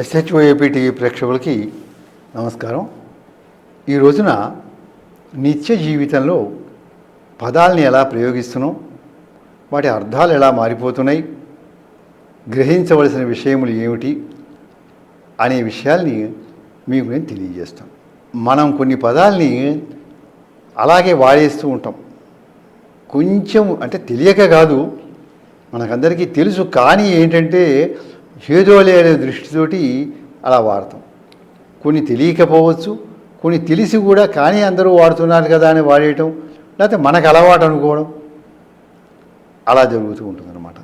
ఎస్హెచ్ఓఏపీ TV ప్రేక్షకులకి నమస్కారం. ఈ రోజున నిత్య జీవితంలో పదాలని ఎలా ప్రయోగిస్తున్నాం వాటి అర్థాలు ఎలా మారిపోతున్నాయి గ్రహించవలసిన విషయములు ఏమిటి అనే విషయాల్ని మీకు నేను తెలియజేస్తాను. మనం కొన్ని పదాలని అలాగే వాడేస్తూ ఉంటాం. కొంచెం అంటే తెలియక కాదు మనకందరికీ తెలుసు కానీ ఏంటంటే ఏదో లేని దృష్టితోటి అలా వాడతాం. కొన్ని తెలియకపోవచ్చు కొన్ని తెలిసి కూడా కానీ అందరూ వాడుతున్నారు కదా అని వాడేయటం లేకపోతే మనకు అలవాటు అనుకోవడం అలా జరుగుతూ ఉంటుందన్నమాట.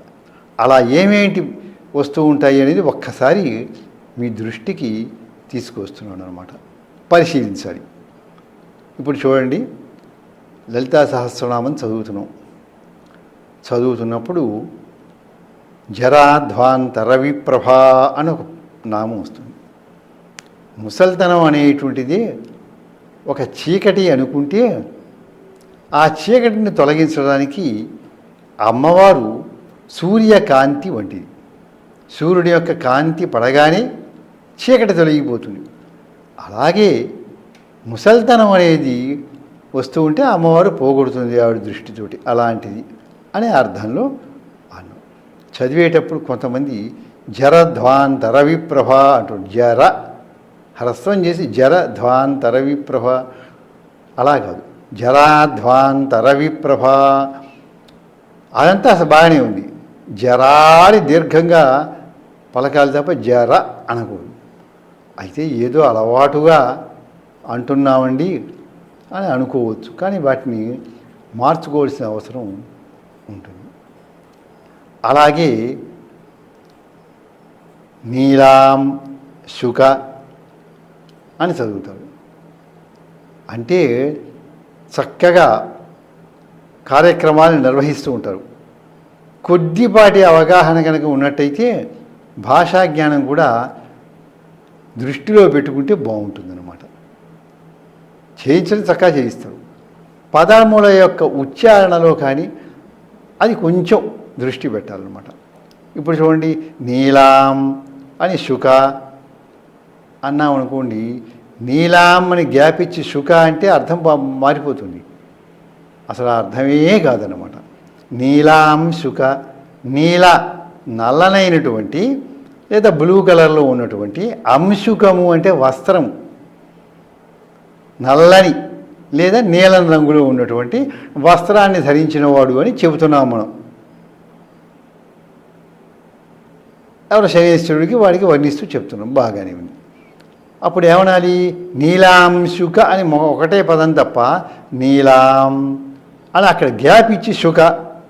అలా ఏమేంటి వస్తూ ఉంటాయి అనేది ఒక్కసారి మీ దృష్టికి తీసుకొస్తున్నాను అనమాట పరిశీలించాలి. ఇప్పుడు చూడండి లలితా సహస్రనామం చదువుతున్నాం. చదువుతున్నప్పుడు జరాధ్వాంతరవిప్రభ అని ఒక నామం వస్తుంది. ముసల్తనం అనేటువంటిది ఒక చీకటి అనుకుంటే ఆ చీకటిని తొలగించడానికి అమ్మవారు సూర్యకాంతి వంటిది. సూర్యుడి యొక్క కాంతి పడగానే చీకటి తొలగిపోతుంది. అలాగే ముసల్తనం అనేది వస్తూ ఉంటే అమ్మవారు పోగొడుతుంది ఆవిడ దృష్టితోటి. అలాంటిది అనే అర్థంలో చదివేటప్పుడు కొంతమంది జరధ్వాంతర విప్రభ అంటుంది జర. హ్రస్వం చేసి జర ధ్వాంతర విప్రభ. అలా కాదు. జరాధ్వాంతర విప్రభ. అదంతా అసలు బాగానే ఉంది. జరాని దీర్ఘంగా పలకాలి తప్ప జర అనకూడదు. అయితే ఏదో అలవాటుగా అంటున్నామండి అని అనుకోవచ్చు. కానీ వాటిని మార్చుకోవాల్సిన అవసరం అలాగే నీలాం శుక అని చదువుతాడు. అంటే చక్కగా కార్యక్రమాలను నిర్వహిస్తూ ఉంటారు. కొద్దిపాటి అవగాహన కనుక ఉన్నట్టయితే భాషా జ్ఞానం కూడా దృష్టిలో పెట్టుకుంటే బాగుంటుందన్నమాట. చేయించడం చక్కగా చేయిస్తారు. పదముల యొక్క ఉచ్చారణలో కానీ అది కొంచెం దృష్టి పెట్టాలన్నమాట. ఇప్పుడు చూడండి నీలాం అని శుక అన్నాం అనుకోండి నీలాం అని గ్యాప్ ఇచ్చి శుక అంటే అర్థం మారిపోతుంది. అసలు అర్థమే కాదనమాట నీలాం శుక నీల నల్లనైనటువంటి లేదా బ్లూ కలర్లో ఉన్నటువంటి అంశుకము అంటే వస్త్రం. నల్లని లేదా నీలం రంగులో ఉన్నటువంటి వస్త్రాన్ని ధరించినవాడు అని చెబుతున్నాం మనం. ఎవరు శనేశ్వరుడికి వాడికి వర్ణిస్తూ చెప్తున్నాం బాగానే ఉంది. అప్పుడు ఏమనాలి? నీలాంశుక అని ఒకటే పదం తప్ప నీలాం అని అక్కడ గ్యాప్ ఇచ్చి శుక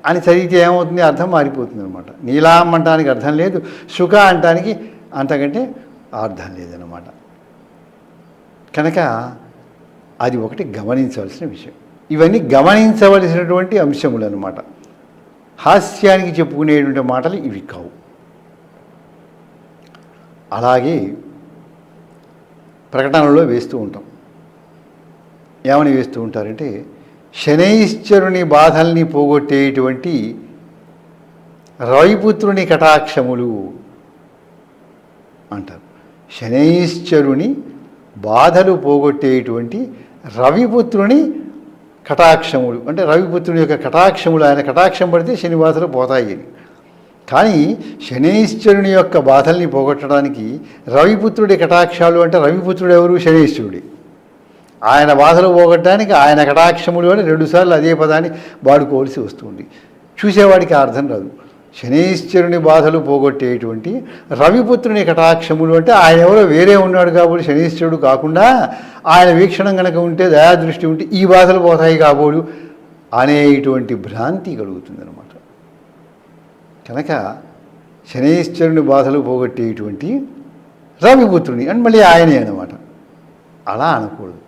అని చదివితే ఏమవుతుంది? అర్థం మారిపోతుంది అనమాట నీలాం అంటానికి అర్థం లేదు శుక అంటానికి అంతకంటే అర్థం లేదనమాట కనుక అది ఒకటి గమనించవలసిన విషయం. ఇవన్నీ గమనించవలసినటువంటి అంశములు అనమాట హాస్యానికి చెప్పుకునేటువంటి మాటలు ఇవి కావు. అలాగే ప్రకటనలో వేస్తూ ఉంటాం. ఏమని వేస్తూ ఉంటారంటే శనైశ్వరుని బాధల్ని పోగొట్టేటువంటి రవిపుత్రుని కటాక్షములు అంటారు. శనైశ్వరుని బాధలు పోగొట్టేటువంటి రవిపుత్రుని కటాక్షములు అంటే రవిపుత్రుని యొక్క కటాక్షములు ఆయన కటాక్షం పడితే శని బాధలు పోతాయి అని. కానీ శనైశ్వరుని యొక్క బాధల్ని పోగొట్టడానికి రవిపుత్రుడి కటాక్షాలు అంటే రవిపుత్రుడు ఎవరు? శనైశ్వరుడి. ఆయన బాధలు పోగొట్టడానికి ఆయన కటాక్షములు అని రెండుసార్లు అదే పదాన్ని వాడుకోవాల్సి వస్తుంది. చూసేవాడికి అర్థం రాదు. శనీశ్వరుని బాధలు పోగొట్టేటువంటి రవిపుత్రుని కటాక్షములు అంటే ఆయన ఎవరో వేరే ఉన్నాడు కాబట్టి శనీశ్వరుడు కాకుండా ఆయన వీక్షణం కనుక ఉంటే దయాదృష్టి ఉంటే ఈ బాధలు పోతాయి కాబోడు అనేటువంటి భ్రాంతి కలుగుతుందన్నమాట. కనుక శనైశ్వరుని బాధలు పోగొట్టేటువంటి రవిపుత్రుని అని మళ్ళీ ఆయనే అనమాట అలా అనకూడదు.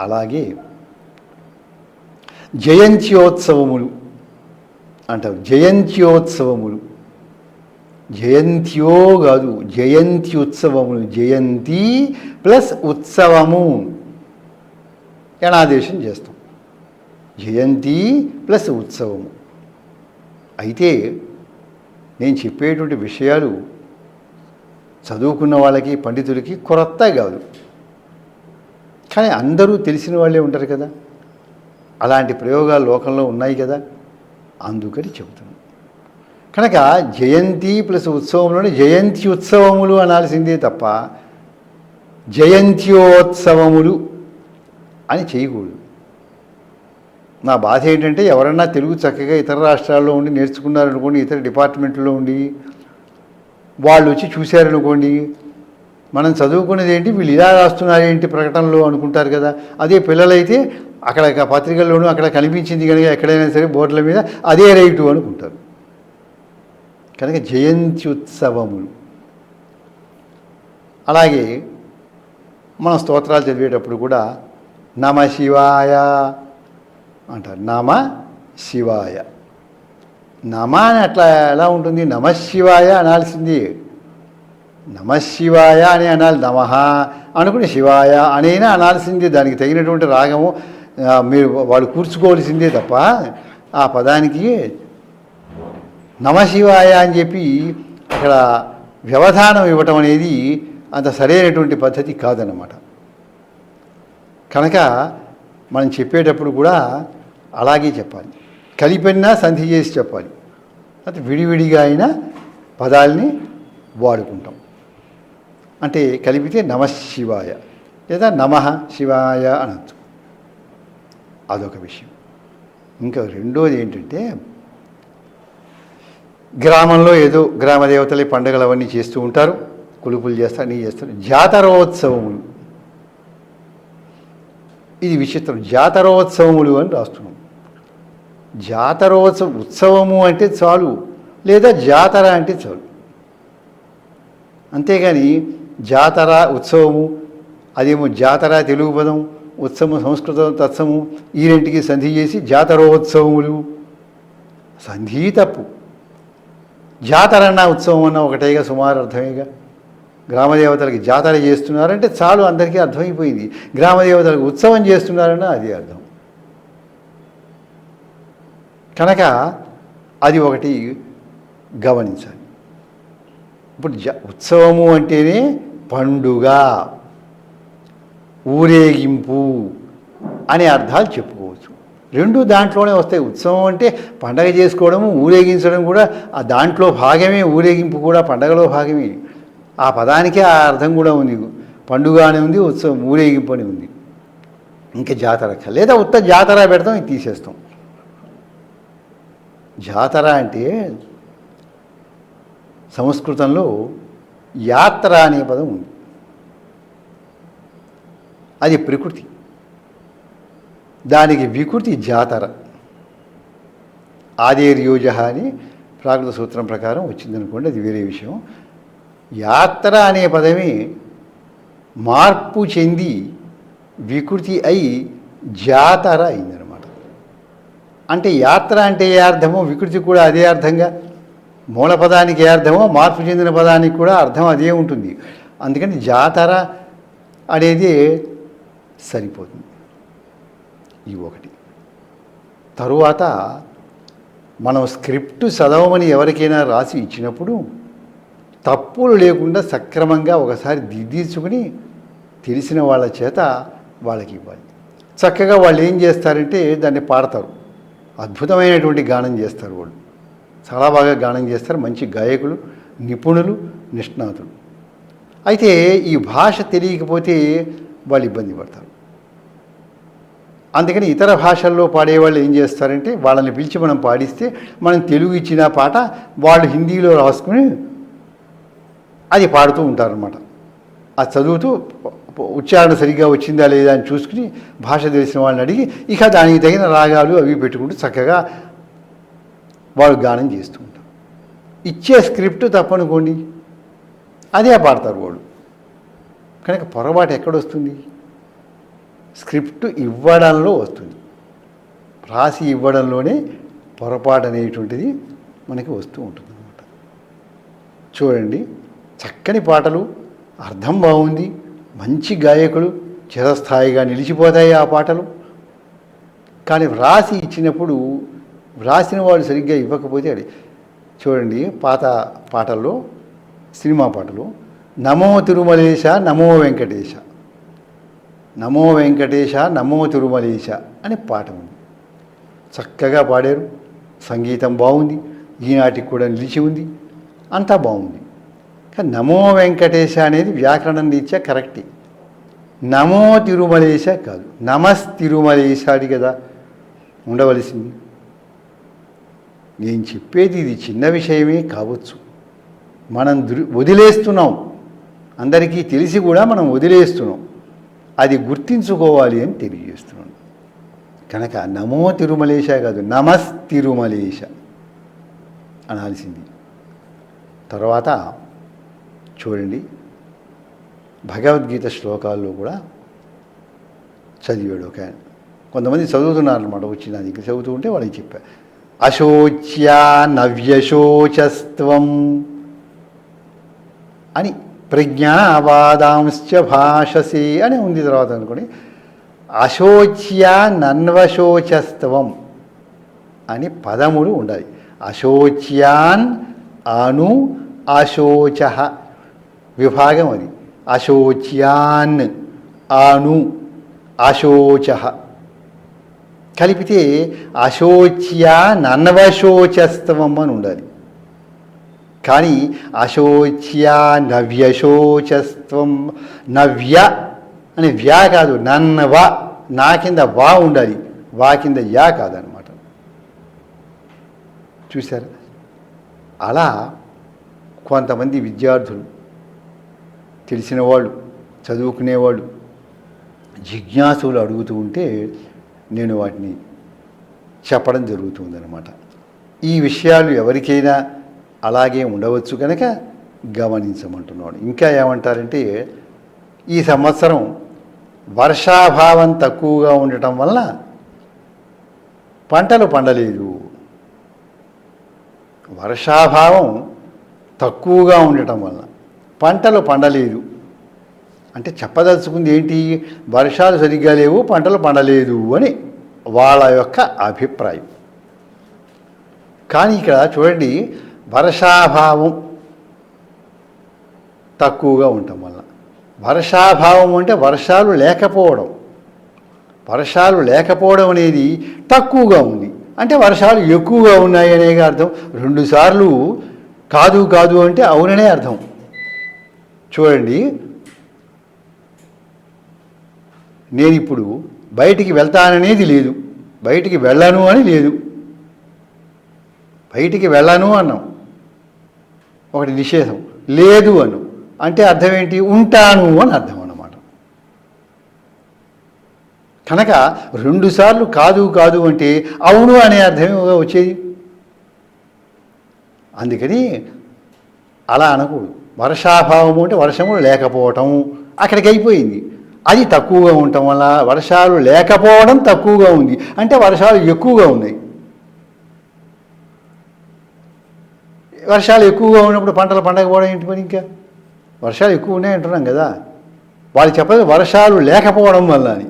అలాగే జయంత్యోత్సవములు అంటారు. జయంత్యోత్సవములు. జయంత్యో కాదు జయంతి ఉత్సవములు జయంతి ప్లస్ ఉత్సవము. యణాదేశం చేస్తాం. జయంతి ప్లస్ ఉత్సవము. అయితే నేను చెప్పేటువంటి విషయాలు చదువుకున్న వాళ్ళకి పండితులకి కొరత కాదు. కానీ అందరూ తెలిసిన వాళ్ళే ఉంటారు కదా. అలాంటి ప్రయోగాలు లోకంలో ఉన్నాయి కదా అందుకని చెబుతున్నాను. కనుక జయంతి ప్లస్ ఉత్సవంలోనే జయంతి ఉత్సవములు అనాల్సిందే తప్ప జయంత్యోత్సవములు అని చేయకూడదు. నా బాధ ఏంటంటే ఎవరన్నా తెలుగు చక్కగా ఇతర రాష్ట్రాల్లో ఉండి నేర్చుకున్నారనుకోండి ఇతర డిపార్ట్మెంట్లో ఉండి వాళ్ళు వచ్చి చూశారనుకోండి మనం చదువుకునేది ఏంటి వీళ్ళు ఇలా రాస్తున్నారు ఏంటి ప్రకటనలో అనుకుంటారు కదా. అదే పిల్లలైతే అక్కడ పత్రికల్లోనూ అక్కడ కనిపించింది కనుక ఎక్కడైనా సరే బోర్డుల మీద అదే రైటు అనుకుంటారు. కనుక జయంతి ఉత్సవములు అలాగే మనం స్తోత్రాలు చదివేటప్పుడు కూడా నమ శివాయ అంటారు. నమ శివాయ. నమ అని అట్లా ఎలా ఉంటుంది? నమ శివాయ అనాల్సింది. నమ శివాయ అని అనాలి. నమః అనుకుని శివాయ అనైనా అనాల్సిందే. దానికి తగినటువంటి రాగము మీరు వాళ్ళు కూర్చుకోవాల్సిందే తప్ప ఆ పదానికి నమశివాయ అని చెప్పి అక్కడ వ్యవధానం ఇవ్వటం అనేది అంత సరైనటువంటి పద్ధతి కాదన్నమాట. కనుక మనం చెప్పేటప్పుడు కూడా అలాగే చెప్పాలి. కలిపినా సంధి చేసి చెప్పాలి. అది విడివిడిగా అయినా పదాల్ని వాడుకుంటాం. అంటే కలిపితే నమ శివాయ లేదా నమ శివాయ అనొచ్చు. అదొక విషయం. ఇంకా రెండోది ఏంటంటే గ్రామంలో ఏదో గ్రామ దేవతలే పండుగలు అవన్నీ చేస్తూ ఉంటారు. కొలుపులు చేస్తారు అన్నీ చేస్తారు. జాతరోత్సవములు. ఇది విచిత్రం. జాతరోత్సవములు అని రాస్తున్నాం. జాతరోత్సవ ఉత్సవము అంటే చాలు లేదా జాతర అంటే చాలు. అంతేగాని జాతర ఉత్సవము అదేమో జాతర తెలుగు పదం ఉత్సవం సంస్కృతం తత్సము ఈ రెంటికి సంధి చేసి జాతరోత్సవములు. సంధి తప్పు. జాతర అన్న ఉత్సవం అన్న ఒకటేగా సుమారు అర్థమేగా. గ్రామదేవతలకి జాతర చేస్తున్నారంటే చాలు అందరికీ అర్థమైపోయింది. గ్రామదేవతలకు ఉత్సవం చేస్తున్నారన్న అది అర్థం. కనుక అది ఒకటి గమనించాలి. ఇప్పుడు జ ఉత్సవము అంటేనే పండుగ ఊరేగింపు అనే అర్థాలు చెప్పుకోవచ్చు. రెండు దాంట్లోనే వస్తాయి. ఉత్సవం అంటే పండగ చేసుకోవడము ఊరేగించడం కూడా ఆ దాంట్లో భాగమే ఊరేగింపు కూడా పండగలో భాగమే. ఆ పదానికే ఆ అర్థం కూడా ఉంది. పండుగ అని ఉంది ఉత్సవం ఊరేగింపు అని ఉంది. ఇంకా జాతర లేదా ఉత్త జాతర పెడతాం ఇది తీసేస్తాం. జాతర అంటే సంస్కృతంలో యాత్ర అనే పదం ఉంది. అది ప్రకృతి. దానికి వికృతి జాతర. ఆదేర్యోజ అని ప్రాకృత సూత్రం ప్రకారం వచ్చిందనుకోండి అది వేరే విషయం. యాత్ర అనే పదమే మార్పు చెంది వికృతి అయి జాతర అయింది. అంటే యాత్ర అంటే ఏ అర్థమో వికృతి కూడా అదే అర్థంగా. మూల పదానికి ఏ అర్థమో మార్పు చెందిన పదానికి కూడా అర్థం అదే ఉంటుంది. అందుకని జాతర అనేది సరిపోతుంది. ఈ ఒకటి. తరువాత మనం స్క్రిప్ట్ చదవమని ఎవరికైనా రాసి ఇచ్చినప్పుడు తప్పులు లేకుండా సక్రమంగా ఒకసారి దిద్దించుకుని తెలిసిన వాళ్ళ చేత వాళ్ళకి ఇవ్వాలి. చక్కగా వాళ్ళు ఏం చేస్తారంటే దాన్ని పాడతారు. అద్భుతమైనటువంటి గానం చేస్తారు వాళ్ళు. చాలా బాగా గానం చేస్తారు. మంచి గాయకులు నిపుణులు నిష్ణాతులు. అయితే ఈ భాష తెలియకపోతే వాళ్ళు ఇబ్బంది పడతారు. అందుకని ఇతర భాషల్లో పాడేవాళ్ళు ఏం చేస్తారంటే వాళ్ళని పిలిచి మనం పాడిస్తే మనం తెలుగు ఇచ్చిన పాట వాళ్ళు హిందీలో రాసుకుని అది పాడుతూ ఉంటారనమాట అది చదువుతూ ఉచ్చారణ సరిగ్గా వచ్చిందా లేదా అని చూసుకుని భాష తెలిసిన వాళ్ళని అడిగి ఇక దానికి తగిన రాగాలు అవి పెట్టుకుంటూ చక్కగా వాళ్ళు గానం చేస్తూ ఉంటారు. ఇచ్చే స్క్రిప్ట్ తప్పనుకోండి అదే పాడతారు వాళ్ళు. కనుక పొరపాటు ఎక్కడొస్తుంది? స్క్రిప్ట్ ఇవ్వడంలో వస్తుంది. రాసి ఇవ్వడంలోనే పొరపాటు అనేటువంటిది మనకి వస్తూ ఉంటుంది అన్నమాట చూడండి చక్కని పాటలు అర్థం బాగుంది. మంచి గాయకులు చిరస్థాయిగా నిలిచిపోతాయి ఆ పాటలు. కానీ వ్రాసి ఇచ్చినప్పుడు వ్రాసిన వాడు సరిగ్గా ఇవ్వకపోతే అది చూడండి పాత పాటల్లో సినిమా పాటలు నమో తిరుమలేశ నమో వెంకటేశ. నమో వెంకటేశ నమో తిరుమలేశ అనే పాట ఉంది. చక్కగా పాడారు. సంగీతం బాగుంది. ఈనాటికి కూడా నిలిచి ఉంది. అంతా బాగుంది. కానీ నమో వెంకటేశ అనేది వ్యాకరణం రీత్యా కరెక్టే. నమో తిరుమలేశ కాదు. నమస్ తిరుమలేశాడి కదా. ఉండవలసింది. నేను చెప్పేది ఇది చిన్న విషయమే కావచ్చు. మనం వదిలేస్తున్నాం. అందరికీ తెలిసి కూడా మనం వదిలేస్తున్నాం. అది గుర్తించుకోవాలి అని తెలియజేస్తున్నాను. కనుక నమో తిరుమలేశ కాదు నమస్ తిరుమలేశ అనాల్సింది. తర్వాత చూడండి. భగవద్గీత శ్లోకాల్లో కూడా చదివాడు ఒక ఆయన. కొంతమంది చదువుతున్నారు అనమాట వచ్చి నా దగ్గర చదువుతూ ఉంటే వాళ్ళకి చెప్పా. అశోచ్యా నవ్యశోచస్త్వం అని ప్రజ్ఞావాదాంశ్చ భాషసి అని ఉంది తర్వాత అనుకోండి. అశోచ్యా నన్వశోచస్త్వం అని పదములు ఉండాలి. అశోచ్యాన్ అను అశోచ. విభాగం అది అశోచ్యాన్ అను అశోచ కలిపితే అశోచ్యా నన్నవశోచస్తవం అని ఉండాలి కానీ అశోచ్యా నవ్యశోచస్త్వం నవ్య అని వ్యా కాదు నన్నవ నా కింద వా ఉండాలి. వా కింద యా కాదనమాట. చూశారా? అలా కొంతమంది విద్యార్థులు తెలిసిన వాళ్ళు చదువుకునేవాళ్ళు జిజ్ఞాసులు అడుగుతూ ఉంటే నేను వాటిని చెప్పడం జరుగుతుందన్నమాట. ఈ విషయాలు ఎవరికైనా అలాగే ఉండవచ్చు కనుక గమనించమంటున్నాడు. ఇంకా ఏమంటారంటే ఈ సంవత్సరం వర్షాభావం తక్కువగా ఉండటం వల్ల పంటలు పండలేదు. వర్షాభావం తక్కువగా ఉండటం వల్ల పంటలు పండలేదు. అంటే చెప్పదలుచుకుంది ఏంటి? వర్షాలు సరిగ్గా లేవు పంటలు పండలేదు అని వాళ్ళ యొక్క అభిప్రాయం. కానీ ఇక్కడ చూడండి వర్షాభావం తక్కువగా ఉండటం వల్ల. వర్షాభావం అంటే వర్షాలు లేకపోవడం. వర్షాలు లేకపోవడం అనేది తక్కువగా ఉంది. అంటే వర్షాలు ఎక్కువగా ఉన్నాయి అనే అర్థం రెండుసార్లు కాదు కాదు అంటే అవుననే అర్థం. చూడండి. నేను ఇప్పుడు బయటికి వెళ్తాననేది లేదు. బయటికి వెళ్ళను అని లేదు. బయటికి వెళ్ళను అన్నాం. ఒకటి నిషేధం. లేదు అను. అంటే అర్థం ఏంటి? ఉంటాను అని అర్థం అన్నమాట. కనుక రెండుసార్లు కాదు కాదు అంటే అవును అనే అర్థమే వచ్చేది. అందుకని అలా అనకూడదు. వర్షాభావము అంటే వర్షము లేకపోవటం అక్కడికి అయిపోయింది. అది తక్కువగా ఉండటం వల్ల వర్షాలు లేకపోవడం తక్కువగా ఉంది. అంటే వర్షాలు ఎక్కువగా ఉన్నాయి. వర్షాలు ఎక్కువగా ఉన్నప్పుడు పంటలు పండకపోవడం ఏంటి పని ఇంకా? వర్షాలు ఎక్కువ ఉన్నాయి అంటున్నాం కదా. వాళ్ళు చెప్పదు వర్షాలు లేకపోవడం వల్ల అని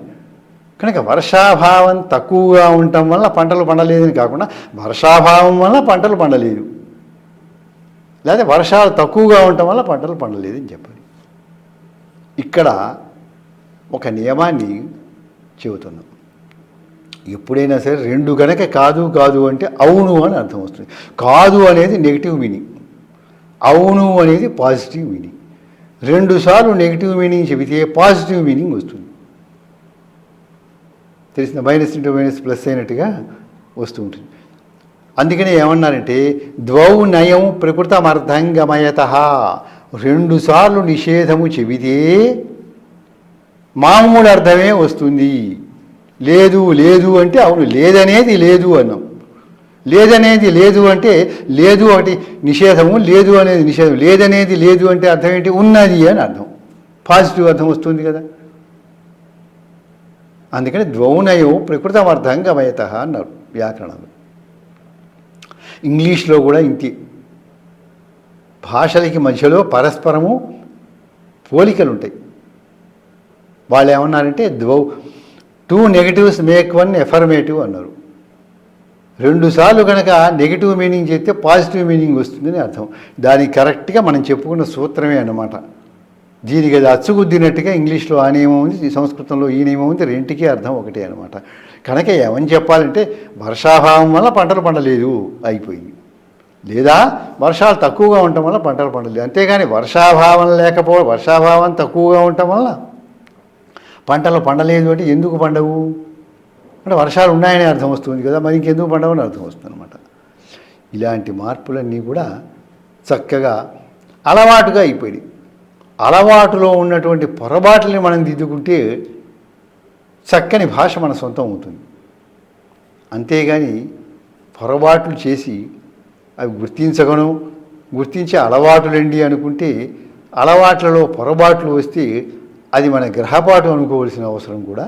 కనుక వర్షాభావం తక్కువగా ఉండటం వల్ల పంటలు పండలేదని కాకుండా వర్షాభావం వల్ల పంటలు పండలేదు. లేదా వర్షాలు తక్కువగా ఉండటం వల్ల పంటలు పండలేదని చెప్పాలి ఇక్కడ ఒక నియమాన్ని చెబుతున్నాం. ఎప్పుడైనా సరే రెండు గనక కాదు కాదు అంటే అవును అని అర్థం వస్తుంది. కాదు అనేది నెగిటివ్ మీనింగ్ అవును అనేది పాజిటివ్ మీనింగ్ రెండుసార్లు నెగిటివ్ మీనింగ్ చెబితే పాజిటివ్ మీనింగ్ వస్తుంది. తెలిసిన మైనస్ ఇంటూ మైనస్ ప్లస్ అయినట్టుగా వస్తూ ఉంటుంది. అందుకనే ఏమన్నారంటే ద్వౌ నయం ప్రకృతమర్థంగమయత రెండుసార్లు నిషేధము చెబితే మామూలు అర్థమే వస్తుంది. లేదు లేదు అంటే అవును లేదనేది లేదు అన్నాం. లేదనేది లేదు అంటే లేదు ఒకటి నిషేధము లేదు అనేది నిషేధం లేదనేది లేదు అంటే అర్థం ఏంటి? ఉన్నది అని అర్థం. పాజిటివ్ అర్థం వస్తుంది కదా. అందుకని ద్వౌనయం ప్రకృతమర్థం గమయత అన్నారు వ్యాకరణంలో. ఇంగ్లీష్లో కూడా ఇంతే భాషలకి మధ్యలో పరస్పరము పోలికలు ఉంటాయి వాళ్ళు ఏమన్నారంటే ద్వౌ two negatives make one affirmative అన్నారు. రెండుసార్లు కనుక నెగిటివ్ మీనింగ్ చేస్తే పాజిటివ్ మీనింగ్ వస్తుందని అర్థం. దానికి కరెక్ట్గా మనం చెప్పుకున్న సూత్రమే అన్నమాట. దీనికి అది అచ్చుగుద్దినట్టుగా ఇంగ్లీష్లో ఆ నియమం ఉంది సంస్కృతంలో ఈ నియమం ఉంది రెంటికి అర్థం ఒకటే అనమాట కనుక ఏమని చెప్పాలంటే వర్షాభావం వల్ల పంటలు పండలేదు అయిపోయింది. లేదా వర్షాలు తక్కువగా ఉండటం వల్ల పంటలు పండలేదు. అంతేగాని వర్షాభావం లేకపో వర్షాభావం తక్కువగా ఉండటం వల్ల పంటలు పండలేదు అంటే ఎందుకు పండవు? అంటే వర్షాలు ఉన్నాయని అర్థం వస్తుంది కదా మరి ఇంకెందుకు పండవని అర్థం వస్తుంది అనమాట ఇలాంటి మార్పులన్నీ కూడా చక్కగా అలవాటుగా అయిపోయాయి అలవాటులో ఉన్నటువంటి పొరపాట్లని మనం దిద్దుకుంటే చక్కని భాష మన సొంతం అవుతుంది. అంతేగాని పొరపాట్లు చేసి అవి గుర్తించగను గుర్తించే అలవాటులండి అనుకుంటే అలవాట్లలో పొరపాట్లు వస్తే అది మన గ్రహపాటు అనుకోవాల్సిన అవసరం కూడా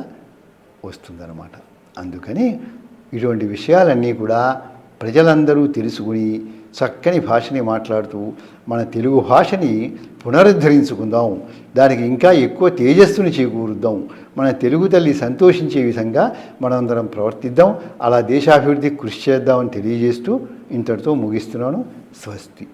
వస్తుందన్నమాట. అందుకని ఇటువంటి విషయాలన్నీ కూడా ప్రజలందరూ తెలుసుకుని చక్కని భాషని మాట్లాడుతూ మన తెలుగు భాషని పునరుద్ధరించుకుందాం. దానికి ఇంకా ఎక్కువ తేజస్సుని చేకూరుద్దాం. మన తెలుగు తల్లి సంతోషించే విధంగా మనందరం ప్రవర్తిద్దాం. అలా దేశాభివృద్ధికి కృషి చేద్దామని తెలియజేస్తూ ఇంతటితో ముగిస్తున్నాను. స్వస్తి.